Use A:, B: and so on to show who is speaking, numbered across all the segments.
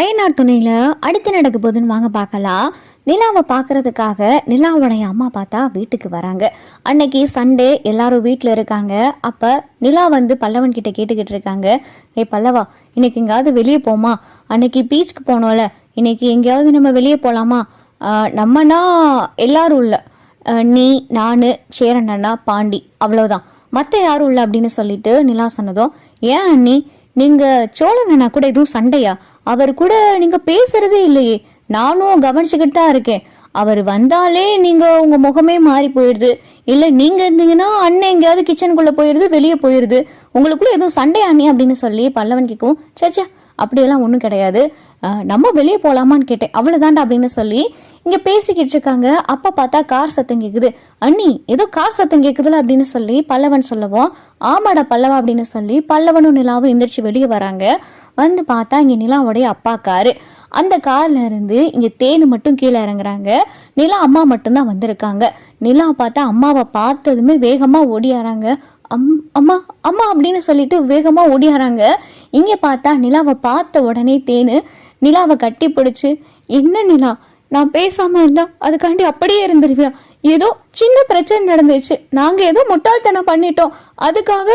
A: அய்யனார் துணையில் அடுத்து நடக்க போகுதுன்னு வாங்க பார்க்கலாம். நிலாவை பார்க்கறதுக்காக நிலாவுடைய அம்மா பார்த்தா வீட்டுக்கு வராங்க. அன்னைக்கு சண்டே எல்லாரும் வீட்டில் இருக்காங்க. அப்போ நிலா வந்து பல்லவன் கிட்ட கேட்டுக்கிட்டு இருக்காங்க. ஏய் பல்லவா இன்னைக்கு எங்கேயாவது வெளியே போமா? அன்னைக்கு பீச்சுக்கு போனோம்ல. இன்னைக்கு எங்கேயாவது நம்ம வெளியே போகலாமா நம்மனா எல்லாரும் இல்லை நீ நான் சேரண்ணா பாண்டி அவ்வளோதான் மற்ற யாரும் இல்லை அப்படின்னு சொல்லிட்டு நிலா சொன்னதும் ஏன் அண்ணி நீங்கள் சோழன் அண்ணா கூட எதுவும் சண்டையா? அவர் கூட நீங்கள் பேசுறதே இல்லையே. நானும் கவனிச்சுக்கிட்டு தான் இருக்கேன். அவர் வந்தாலே நீங்கள் உங்கள் முகமே மாறி போயிடுது. இல்லை நீங்கள் இருந்தீங்கன்னா அண்ணன் எங்கேயாவது கிச்சனுக்குள்ளே போயிடுது வெளியே போயிடுது. உங்களுக்குள்ள எதுவும் சண்டை அண்ணி அப்படின்னு சொல்லி பல்லவன் கேட்கும் சேச்சா அப்படியெல்லாம் ஒன்றும் கிடையாது. நம்ம வெளியே போகலாமான்னு கேட்டேன். அவ்வளோதான்டா அப்படின்னு சொல்லி இங்கே பேசிக்கிட்டு இருக்காங்க. அப்போ பார்த்தா கார் சத்தம் கேட்குது அண்ணி ஏதோ கார் சத்தம் கேட்குதுல அப்படின்னு சொல்லி பல்லவன் சொல்லவும் ஆமாடா பல்லவா அப்படின்னு சொல்லி பல்லவனும் நிலாவும் எந்திரிச்சு வெளியே வராங்க. வந்து பார்த்தா இங்கே நிலாவுடைய அப்பா காரு. அந்த கார்ல இருந்து இங்கே தேனு மட்டும் கீழே இறங்குறாங்க. நிலா அம்மா மட்டும்தான் வந்திருக்காங்க. நிலா பார்த்தா அம்மாவை பார்த்ததுமே வேகமாக ஓடியாராங்க. அம் அம்மா அம்மா அப்படின்னு சொல்லிட்டு வேகமாக ஓடியாராங்க. இங்கே பார்த்தா நிலாவை பார்த்த உடனே தேனு நிலாவை கட்டி பிடிச்சி என்ன நிலா? நான் பேசாம இருந்தா அதுக்காண்டி அப்படியே இருந்துருவியா? ஏதோ சின்ன பிரச்சனை நடந்துச்சு நாங்க ஏதோ முட்டாள்தனம் பண்ணிட்டோம். அதுக்காக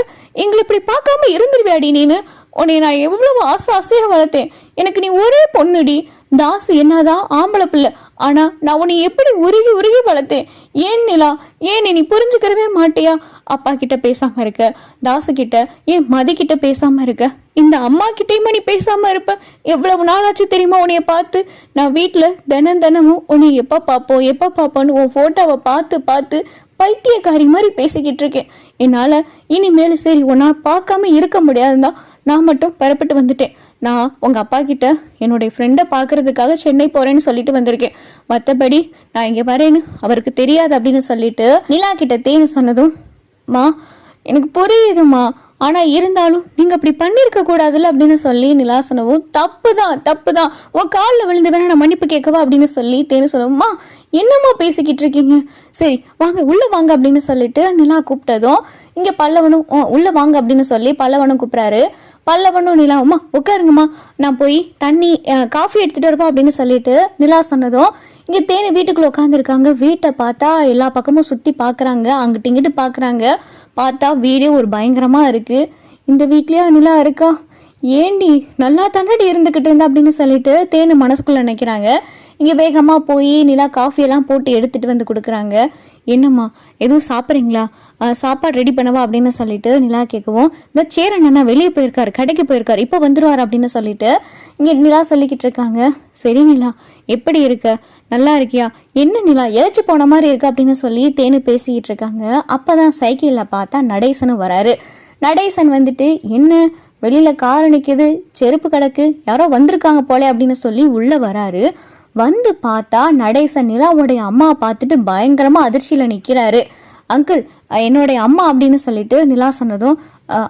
A: எங்களை இப்படி பார்க்காம இருந்துருவியாடி நீனு? உன்னை நான் எவ்வளவு ஆசை ஆசையாக வளர்த்தேன். எனக்கு நீ ஒரே பொண்ணுடி. தாசு என்னதான் ஆம்பளை பிள்ளை. ஆனா நான் உன்னை எப்படி உருகி உருகி வளர்த்தேன். ஏன் நிலா? ஏன் நீ புரிஞ்சுக்கிறவே மாட்டியா? அப்பா கிட்ட பேசாம இருக்க. தாசு கிட்ட ஏன் மதி கிட்ட பேசாம இருக்க? இந்த அம்மா கிட்டேயுமா நீ பேசாம இருப்ப? எவ்வளவு நாளாச்சு தெரியுமா உன்னைய பார்த்து? நான் வீட்டில் தினம் தினமும் உன்னை எப்போ பார்ப்போம் எப்போ பார்ப்போன்னு உன் ஃபோட்டோவை பார்த்து பார்த்து பைத்தியக்காரி மாதிரி பேசிக்கிட்டு இருக்கேன். என்னால் இனிமேல் சரி உன்னா பார்க்காம இருக்க முடியாதுதான் நான் மட்டும் பெறப்பட்டு வந்துட்டேன். நான் உங்கள் அப்பா கிட்ட என்னுடைய ஃப்ரெண்டை பார்க்கறதுக்காக சென்னை போகிறேன்னு சொல்லிட்டு வந்திருக்கேன். மற்றபடி நான் இங்கே வரேன்னு அவருக்கு தெரியாது அப்படின்னு சொல்லிட்டு நிலா கிட்ட தேனு சொன்னதும் மா எனக்கு புரியுதுமா ஆனால் இருந்தாலும் நீங்கள் அப்படி பண்ணியிருக்க கூடாதுல்ல அப்படின்னு சொல்லி நிலா சொன்னவும் தப்பு தான் தப்பு தான் உன் காலில் விழுந்து வேணா நான் மன்னிப்பு கேட்கவா அப்படின்னு சொல்லி தேனு சொல்லவும்மா என்னம்மா பேசிக்கிட்டு இருக்கீங்க? சரி வாங்க உள்ளே வாங்க அப்படின்னு சொல்லிட்டு நிலா கூப்பிட்டதும் இங்கே பல்லவனும் "ஓ, உள்ளே வாங்க அப்படின்னு சொல்லி பல்லவனும் கூப்பிட்றாரு. பல்லவனும் நிலாவும்மா உட்காருங்கம்மா. நான் போய் தண்ணி காஃபி எடுத்துகிட்டு வரப்பா அப்படின்னு சொல்லிட்டு நிலா சொன்னதும் இங்கே தேனி வீட்டுக்குள்ளே உட்காந்துருக்காங்க வீட்டை பார்த்தா எல்லா பக்கமும் சுற்றி பார்க்குறாங்க அங்கிட்டு இங்கிட்டு பார்க்குறாங்க பார்த்தா வீடே ஒரு பயங்கரமாக இருக்குது இந்த வீட்லேயே நிலா இருக்கா? ஏண்டி நல்லா தானடி இருந்துக்கிட்டு இருந்தா அப்படின்னு சொல்லிட்டு தேனு மனசுக்குள்ளே நினைக்கிறாங்க. இங்கே வேகமாக போய் நிலா காஃபியெல்லாம் போட்டு எடுத்துகிட்டு வந்து கொடுக்குறாங்க. என்னம்மா எதுவும் சாப்பிட்றீங்களா? சாப்பாடு ரெடி பண்ணவா அப்படின்னு சொல்லிட்டு நிலா கேட்கவும் இந்த சேரன் அண்ணா வெளியே போயிருக்காரு கடைக்கு போயிருக்காரு இப்போ வந்துடுவார் அப்படின்னு சொல்லிட்டு இங்கே நிலா சொல்லிக்கிட்டு இருக்காங்க. சரி நிலா எப்படி இருக்க? நல்லா இருக்கியா? என்ன நிலா இழைச்சி போன மாதிரி இருக்கு அப்படின்னு சொல்லி தேனு பேசிக்கிட்டு இருக்காங்க. அப்பதான் சைக்கிளில் பார்த்தா நடேசனும் வராரு. நடேசன் வந்துட்டு என்ன? வெளியில கார் நிற்கிது செருப்பு கிடக்கு யாரோ வந்திருக்காங்க போல அப்படின்னு சொல்லி உள்ள வராரு. வந்து பார்த்தா நடேசன் நிலாவுடைய அம்மா பார்த்துட்டு பயங்கரமா அதிர்ச்சியில நிக்கிறாரு. அங்கிள் என்னுடைய அம்மா அப்படின்னு சொல்லிட்டு நிலா சொன்னதும்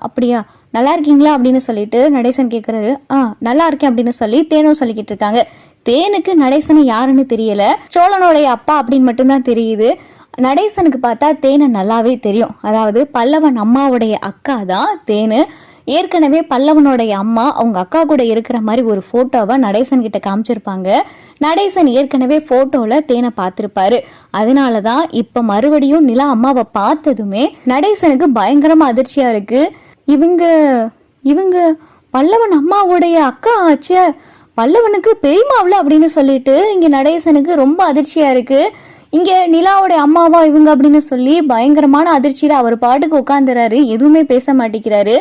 A: அப்படியா நல்லா இருக்கீங்களா அப்படின்னு சொல்லிட்டு நடேசன் கேட்குறாரு ஆ நல்லா இருக்கேன் அப்படின்னு சொல்லி தேனும் சொல்லிக்கிட்டு இருக்காங்க. தேனுக்கு நடேசன் யாருன்னு தெரியல. சோழனுடைய அப்பா அப்படின்னு மட்டும்தான் தெரியுது. நடேசனுக்கு பார்த்தா தேனை நல்லாவே தெரியும். அதாவது பல்லவன் அம்மாவுடைய அக்கா தான் தேனு. ஏற்கனவே பல்லவனுடைய அம்மா அவங்க அக்கா கூட இருக்கிற மாதிரி ஒரு ஃபோட்டோவை நடேசன் கிட்ட காமிச்சிருப்பாங்க. நடேசன் ஏற்கனவே ஃபோட்டோவில் தேனை பார்த்துருப்பாரு. அதனால தான் இப்போ மறுபடியும் நிலா அம்மாவை பார்த்ததுமே நடேசனுக்கு பயங்கரமாக அதிர்ச்சியாக இருக்கு. இவங்க இவங்க பல்லவன் அம்மாவுடைய அக்கா ஆச்சே. பல்லவனுக்கு பெரியமாவில் அப்படின்னு சொல்லிட்டு இங்கே நடேசனுக்கு ரொம்ப அதிர்ச்சியாக இருக்குது இங்கே நிலாவுடைய அம்மாவா இவங்க அப்படின்னு சொல்லி பயங்கரமான அதிர்ச்சியில் அவர் பாட்டுக்கு உட்காந்துறாரு எதுவுமே பேச மாட்டேங்கிறாரு.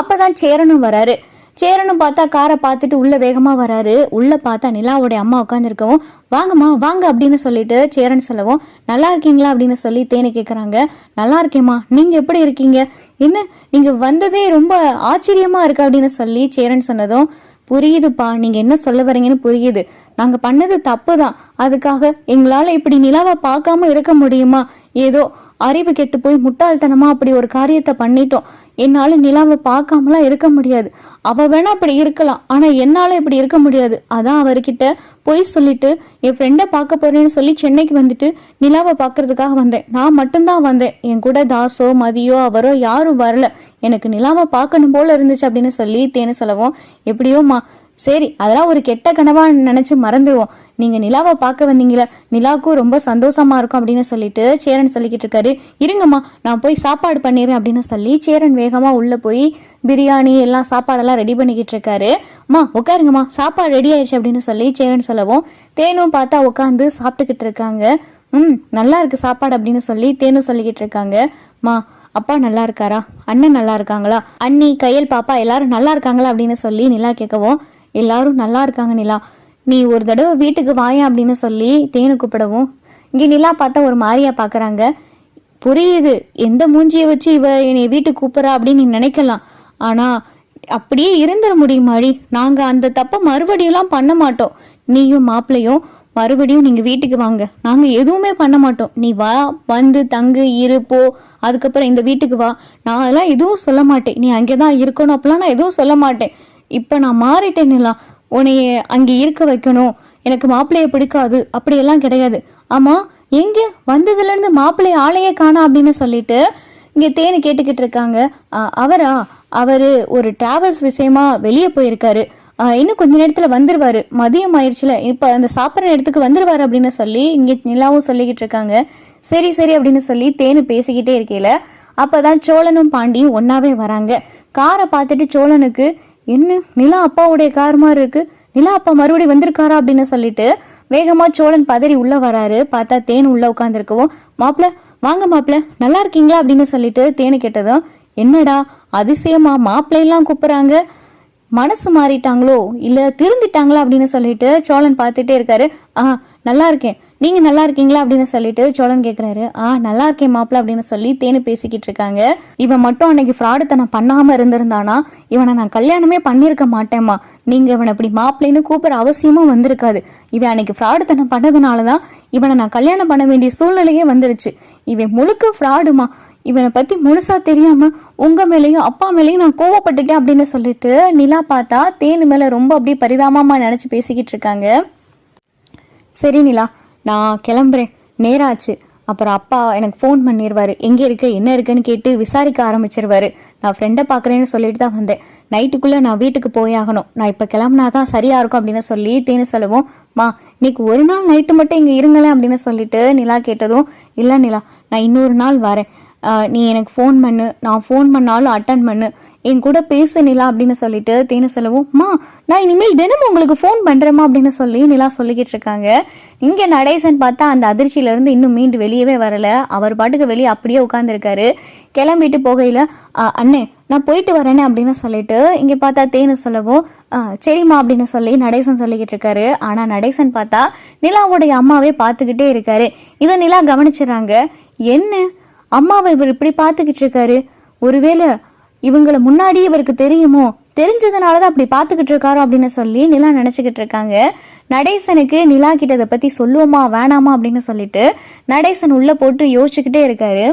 A: அப்பதான் சேரனும் வராரு. சேரனும் பார்த்தா காரை பார்த்துட்டு உள்ள வேகமாக வராரு. உள்ள பார்த்தா நிலாவுடைய அம்மா உட்காந்துருக்கவும் வாங்கம்மா வாங்க அப்படின்னு சொல்லிட்டு சேரன் சொல்லவும் நல்லா இருக்கீங்களா? அப்படின்னு சொல்லி தேனை கேட்குறாங்க நல்லா இருக்கேம்மா. நீங்கள் எப்படி இருக்கீங்க? என்ன நீங்கள் வந்ததே ரொம்ப ஆச்சரியமா இருக்கு அப்படின்னு சொல்லி சேரன் சொன்னதும் புரியுதுப்பா. நீங்க என்ன சொல்ல வரீங்கன்னு புரியுது. நாங்க பண்ணது தப்பு தான் அதுக்காக எங்களால இப்படி நிலாவை பார்க்காம இருக்க முடியுமா? ஏதோ அறிவு கெட்டு போய் முட்டாள்தனமா அப்படி ஒரு காரியத்தை பண்ணிட்டோம். என்னால நிலாவை பார்க்காமலாம் இருக்க முடியாது. அவ வேணா அப்படி இருக்கலாம். ஆனா என்னால இப்படி இருக்க முடியாது. அதான் அவர்கிட்ட பொய் சொல்லிட்டு என் ஃப்ரெண்டை பார்க்க போறேன்னு சொல்லி சென்னைக்கு வந்துட்டு நிலாவை பார்க்கறதுக்காக வந்தேன். நான் மட்டும்தான் வந்தேன். என் கூட தாசோ மதியோ அவரோ யாரும் வரல. எனக்கு நிலாவை பார்க்கணும் போல இருந்துச்சு அப்படின்னு சொல்லி தேனு சொல்லவும் எப்படியோம்மா சரி அதெல்லாம் ஒரு கெட்ட கனவா நினைச்சு மறந்துடுவோம் நீங்க நிலாவை பார்க்க வந்தீங்களா நிலாவுக்கும் ரொம்ப சந்தோஷமா இருக்கும் அப்படின்னு சொல்லிட்டு சேரன் சொல்லிக்கிட்டு இருக்காரு. இருங்கம்மா நான் போய் சாப்பாடு பண்ணிடுறேன் அப்படின்னு சொல்லி சேரன் வேகமா உள்ள போய் பிரியாணி எல்லாம் சாப்பாடெல்லாம் ரெடி பண்ணிக்கிட்டு இருக்காரு. அம்மா உட்காருங்கம்மா சாப்பாடு ரெடி ஆயிடுச்சு அப்படின்னு சொல்லி சேரன் சொல்லவும் தேனும் பார்த்தா உட்காந்து சாப்பிட்டுக்கிட்டு இருக்காங்க. ம் நல்லா இருக்கு சாப்பாடு அப்படின்னு சொல்லி தேனும் சொல்லிக்கிட்டு இருக்காங்க. மா அப்பா நல்லா இருக்காரா? அண்ணன் நல்லா இருக்காங்களா? அண்ணி கையல் பாப்பா எல்லாரும் நல்லா இருக்காங்களா? அப்படின்னு சொல்லி நிலா கேட்கவும் எல்லாரும் நல்லா இருக்காங்க நிலா. நீ ஒரு தடவை வீட்டுக்கு வாயா அப்படின்னு சொல்லி தேனு கூப்பிடவும் இங்கே நிலா பார்த்தா ஒரு மாதிரியா பார்க்குறாங்க புரியுது எந்த மூஞ்சியை வச்சு இவ என்னை வீட்டுக்கு கூப்பிட்றா அப்படின்னு நீ நினைக்கலாம். ஆனால் அப்படியே இருந்துட முடியுமாடி நாங்கள் அந்த தப்பை மறுபடியெல்லாம் பண்ண மாட்டோம். நீயும் மாப்பிள்ளையும் மறுபடியும் நீங்கள் வீட்டுக்கு வாங்க. நாங்கள் எதுவுமே பண்ண மாட்டோம். நீ வா வந்து தங்கு இரு போ. அதுக்கப்புறம் இந்த வீட்டுக்கு வா. நான் அதெல்லாம் எதுவும் சொல்ல மாட்டேன். நீ அங்கே தான் இருக்கணும் அப்பெல்லாம் நான் எதுவும் சொல்ல மாட்டேன். இப்போ நான் மாறிட்டேன்னுலாம் உன்னைய அங்கே இருக்க வைக்கணும். எனக்கு மாப்பிள்ளைய பிடிக்காது. அப்படியெல்லாம் கிடையாது. ஆமாம் எங்கே? வந்ததுலேருந்து மாப்பிள்ளை ஆளையே காணா அப்படின்னு சொல்லிட்டு இங்கே தேனு கேட்டுக்கிட்டு இருக்காங்க. அவரா? அவர் ஒரு டிராவல்ஸ் விஷயமா வெளியே போயிருக்காரு. இன்னும் கொஞ்ச நேரத்தில் வந்துடுவார் மதியம் ஆயிடுச்சுல இப்போ அந்த சாப்பிட்ற இடத்துக்கு வந்துருவாரு அப்படின்னு சொல்லி இங்கே நிலாவும் சொல்லிக்கிட்டு இருக்காங்க. சரி சரி அப்படின்னு சொல்லி தேனு பேசிக்கிட்டே இருக்கேல்ல அப்போ தான் சோழனும் பாண்டியும் ஒன்றாவே வராங்க. காரை பார்த்துட்டு சோழனுக்கு என்ன? நிலா அப்பாவுடைய கார் மாதிரி இருக்கு. நிலா அப்பா மறுபடியும் வந்திருக்காரா அப்படின்னு சொல்லிட்டு வேகமா சோழன் பதறி உள்ள வராரு. பார்த்தா தேன் உள்ள உட்காந்துருக்கவும் மாப்பிள வாங்க மாப்பிள நல்லா இருக்கீங்களா? அப்படின்னு சொல்லிட்டு தேனு கேட்டதும் என்னடா அதிசயமா மாப்பிள்ளையெல்லாம் கூப்பிடுறாங்க. மனசு மாறிட்டாங்களோ? இல்ல திருந்திட்டாங்களா? அப்படின்னு சொல்லிட்டு சோழன் பார்த்துட்டே இருக்காரு. ஆ நல்லா இருக்கேன். நீங்க நல்லா இருக்கீங்களா? அப்படின்னு சொல்லிட்டு சோழன் கேக்குறாரு. ஆ நல்லா இருக்கேன் மாப்பிள்ள அப்படின்னு சொல்லி தேனு பேசிக்கிட்டு இருக்காங்க. இவன் மட்டும் அன்னைக்கு ஃப்ராடுத்தனம் பண்ணாம இருந்திருந்தானா? இவனை நான் கல்யாணமே பண்ணியிருக்க மாட்டேம்மா. நீங்க இவனை இப்படி மாப்பிள்ளைன்னு கூப்பிட அவசியமும் வந்திருக்காது. இவன் அன்னைக்கு ஃப்ராடுத்தனம் பண்ணதுனால தான் இவனை நான் கல்யாணம் பண்ண வேண்டிய சூழ்நிலையே வந்துருச்சு. இவன் முழுக்க ஃப்ராடுமா இவனை பத்தி முழுசா தெரியாம உங்க மேலேயும் அப்பா மேலேயும் நான் கோவப்பட்டுட்டேன் அப்படின்னு சொல்லிட்டு நிலா பார்த்தா தேனு மேல ரொம்ப அப்படியே பரிதாபமா நினைச்சு பேசிக்கிட்டு இருக்காங்க. சரி நிலா நான் கிளம்புறேன். நேராச்சு. அப்புறம் அப்பா எனக்கு ஃபோன் பண்ணிடுவார் எங்கே இருக்க என்ன இருக்குன்னு கேட்டு விசாரிக்க ஆரம்பிச்சிருவாரு. நான் ஃப்ரெண்டை பார்க்குறேன்னு சொல்லிட்டு தான் வந்தேன். நைட்டுக்குள்ளே நான் வீட்டுக்கு போயாகணும் நான் இப்போ கிளம்புனா தான் சரியாக இருக்கும் அப்படின்னு சொல்லி தேனு சொல்லுவோம். மா இன்னைக்கு ஒரு நாள் நைட்டு மட்டும் இங்கே இருங்களேன் அப்படின்னு சொல்லிட்டு நிலா கேட்டதும் இல்லை நிலா நான் இன்னொரு நாள் வரேன். நீ எனக்கு ஃபோன் பண்ணு. நான் ஃபோன் பண்ணாலும் அட்டன் பண்ணு. என் கூட பேசு நிலா அப்படின்னு சொல்லிட்டு தேனு சொல்லவும் மா நான் இனிமேல் தினமும் உங்களுக்கு ஃபோன் பண்ணுறேம்மா அப்படின்னு சொல்லி நிலா சொல்லிக்கிட்டு இருக்காங்க. இங்கே நடேசன் பார்த்தா அந்த அதிர்ச்சியிலேருந்து இன்னும் மீண்டு வெளியவே வரல. அவர் பாட்டுக்கு வெளியே அப்படியே உட்காந்துருக்காரு கிளம்பிட்டு போகையில் அண்ணே நான் போயிட்டு வரேனே அப்படின்னு சொல்லிட்டு இங்கே பார்த்தா தேனு சொல்லவும் சரிம்மா அப்படின்னு சொல்லி நடேசன் சொல்லிக்கிட்டு இருக்காரு. ஆனால் நடேசன் பார்த்தா நிலாவுடைய அம்மாவே பார்த்துக்கிட்டே இருக்காரு. இதை நிலா கவனிச்சிடுறாங்க என்ன? அம்மாவை இவர் இப்படி பார்த்துக்கிட்டு இருக்காரு ஒருவேளை இவங்கள முன்னாடி இவருக்கு தெரியுமோ? தெரிஞ்சதுனால தான் அப்படி பார்த்துக்கிட்டு இருக்காரோ அப்படின்னு சொல்லி நிலா நினச்சிக்கிட்டு இருக்காங்க. நடேசனுக்கு நிலா கிட்ட இதை பற்றி சொல்லுவோமா வேணாமா அப்படின்னு சொல்லிட்டு நடேசன் உள்ளே போட்டு யோசிச்சுக்கிட்டே இருக்காரு.